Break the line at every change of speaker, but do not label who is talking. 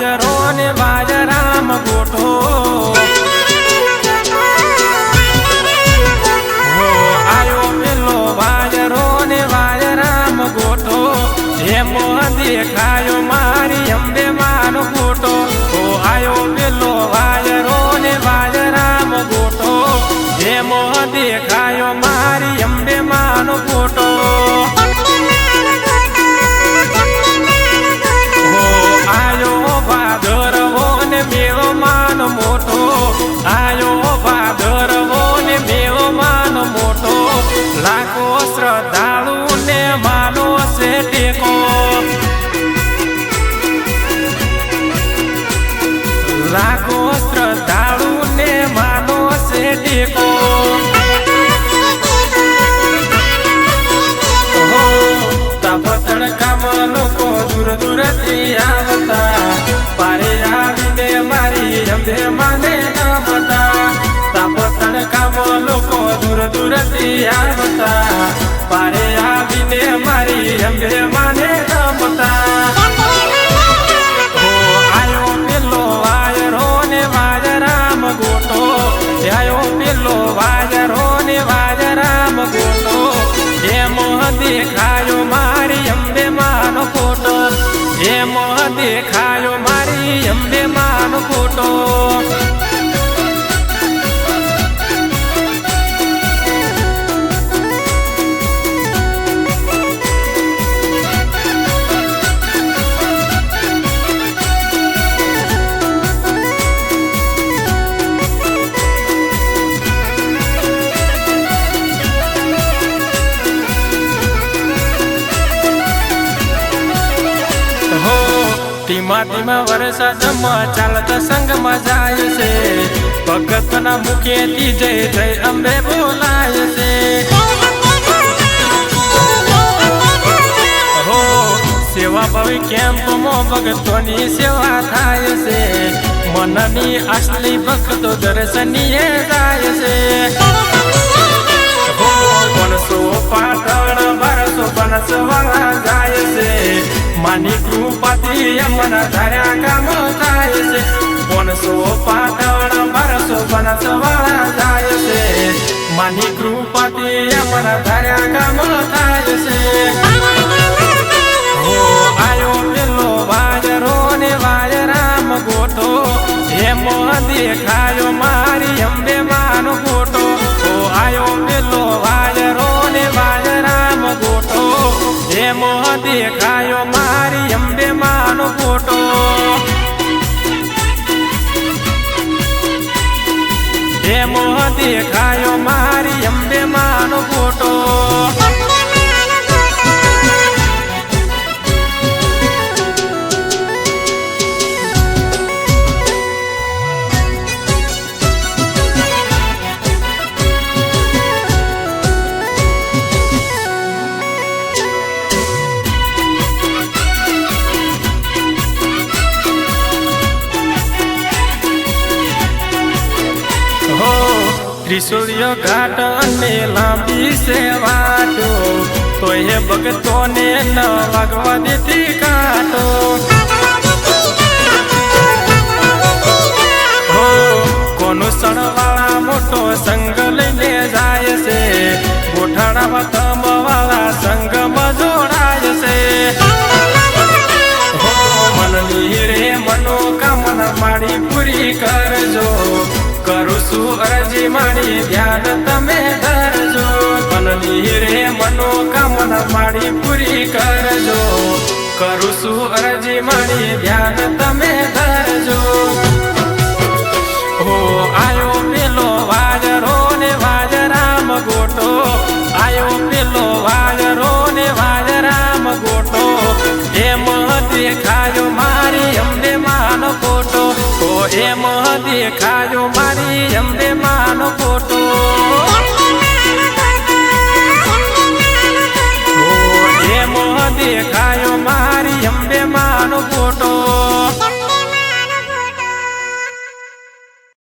ને બાજરામ ગોઠો આયો પેલો બાજરો ને બાજરામ ગોઠો એમો દેખાયો ટેકો લાખો શ્રદ્ધાળુ ને માનો છે ટેકો હો તપતણ કામ લોકો દૂર દૂરથી આવતા. પારે આવીને મારી અંબે માને નમતા તપતણ કામ લોકો દૂર દૂરથી આવતા. પારે દેખાયો મારી અમને માન ફોટો ધીમા ધીમા વરસાદમાં ચાલતા સંગમાં જાય છે. ભગતના મુખેથી જય જય અંબે બોલાય છે. સેવા ભાવી કેમ્પમાં ભક્તોની સેવા થાય છે. મનની અસલી ભક્તો દર્શનીય થાય છે. પણસો પાટણ બારસો પણસ વાળા જાય છે. માની કૃપાથી અમના ધાર્યા કામ થાય છે. પણસો પાટણ બારસો પણસ વાળા જાય છે. માની કૃપાથી અમના ધાર્યા કામ ત્રિશુલ્ય ઘાટ અને લાંબી સેવાટો તો એ ભક્તોને ન વાગવા દેતી કાટો કોનું સણવાળા મોટો સંગ લઈને જાય છે. ગોઠાણામાં તમવાળા સંગમાં જોડાય છે. મનની રે મનોકામના મારી પૂરી કરું અરજી મારી ધ્યાન તમે ધરજો મનની રે મનોકામના મારી પૂરી કરજો. કરું છું અરજી મારી ધ્યાન તમે ધરજો હો, આયો પેલો વાજરો ને વાજરામ ગોટો. આયો પેલો વાજરો ને વાજરામ ગોટો. એમ દેખાયો એમ દેખાયો મારી અંબે માનો ફોટો. એમ દેખાયો મારી અંબે માનો ફોટો.